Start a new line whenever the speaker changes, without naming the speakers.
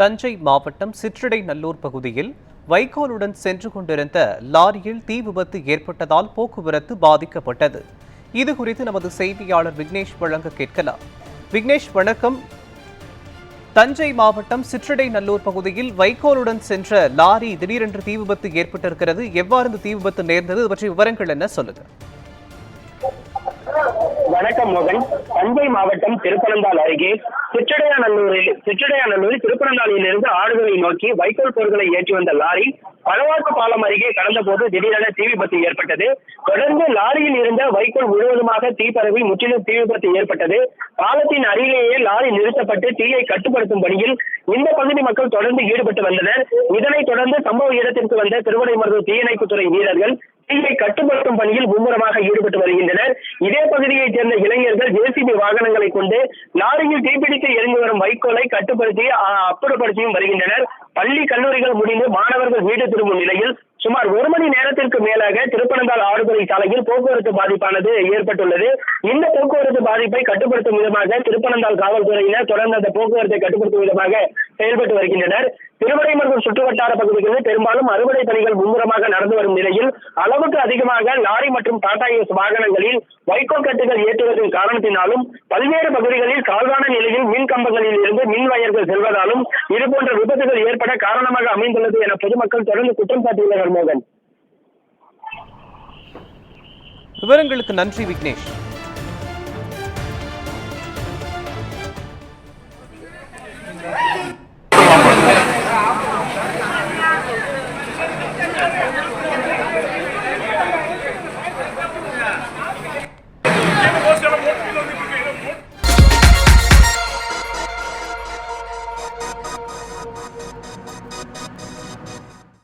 தஞ்சை மாவட்டம் சிற்றடை நல்லூர் பகுதியில் வைக்கோலுடன் சென்று கொண்டிருந்த லாரியில் தீ விபத்து ஏற்பட்டதால் போக்குவரத்து பாதிக்கப்பட்டது. இது குறித்து நமது செய்தியாளர் விக்னேஷ் வழங்க கேட்கலாம். விக்னேஷ் வணக்கம். தஞ்சை மாவட்டம் சிற்றடை நல்லூர் பகுதியில் வைக்கோலுடன் சென்ற லாரி திடீரென்று தீ விபத்து ஏற்பட்டிருக்கிறது. எவ்வாறு இந்த தீ விபத்து நேர்ந்தது? பற்றிய விவரங்கள் என்ன? சொல்லுங்க.
வணக்கம் மோகன். தஞ்சை மாவட்டம் திருப்பனந்தாள் அருகே சிற்றடையாநல்லூரில் சிற்றடையாநல்லூரில் திருப்பனந்தாளிலிருந்து ஆடுகளை நோக்கி வைக்கோல் பொருட்களை ஏற்றி வந்த லாரி பழவாக்கு பாலம் அருகே கடந்தபோது திடீரென தீ விபத்து ஏற்பட்டது. தொடர்ந்து லாரியில் இருந்த வைக்கோல் முழுவதுமாக தீ பரவி முற்றிலும் தீ விபத்து ஏற்பட்டது. பாலத்தின் அருகிலேயே லாரி நிறுத்தப்பட்டு தீயை கட்டுப்படுத்தும் பணியில் இந்த பகுதி மக்கள் தொடர்ந்து ஈடுபட்டு வந்தனர். இதனைத் தொடர்ந்து சம்பவ இடத்திற்கு வந்த திருவடைமருது தீயணைப்புத்துறை வீரர்கள் தீயை கட்டுப்படுத்தும் பணியில் மும்முரமாக ஈடுபட்டு வருகின்றனர். இதே பகுதியைச் சேர்ந்த இளைஞர்கள் ஜேசிபி வாகனங்களை கொண்டு லாரியில் தீப்பிடித்து எரிந்து வரும் வைக்கோலை கட்டுப்படுத்தி அப்புறப்படுத்தியும் வருகின்றனர். பள்ளி கல்லூரிகள் முடிந்து மாணவர்கள் வீடு திரும்பும் நிலையில் சுமார் ஒரு மணி நேரம் மாதத்திற்கு மேலாக திருப்பனந்தாள் ஆடுதுறை சாலையில் போக்குவரத்து பாதிப்பானது ஏற்பட்டுள்ளது. இந்த போக்குவரத்து பாதிப்பை கட்டுப்படுத்தும் விதமாக திருப்பனந்தாள் காவல்துறையினர் தொடர்ந்து அந்த போக்குவரத்தை கட்டுப்படுத்தும் விதமாக செயல்பட்டு வருகின்றனர். திருவடைமருதூர் சுற்றுவட்டார பகுதிகளில் பெரும்பாலும் அறுவடை பணிகள் மும்முரமாக நடந்து வரும் நிலையில் அளவுக்கு அதிகமாக லாரி மற்றும் டாடா ஏஸ் வாகனங்களில் வைக்கோல் கட்டுகள் ஏற்றுவதன் காரணத்தினாலும் பல்வேறு பகுதிகளில் கால்வான நிலையில் மின் கம்பங்களில் இருந்து மின் வயர்கள் செல்வதாலும் இதுபோன்ற விபத்துகள் ஏற்பட காரணமாக அமைந்துள்ளது என பொதுமக்கள் தொடர்ந்து குற்றம் சாட்டியுள்ளனர் மோகன்.
விவரங்களுக்கு நன்றி விக்னேஷ்.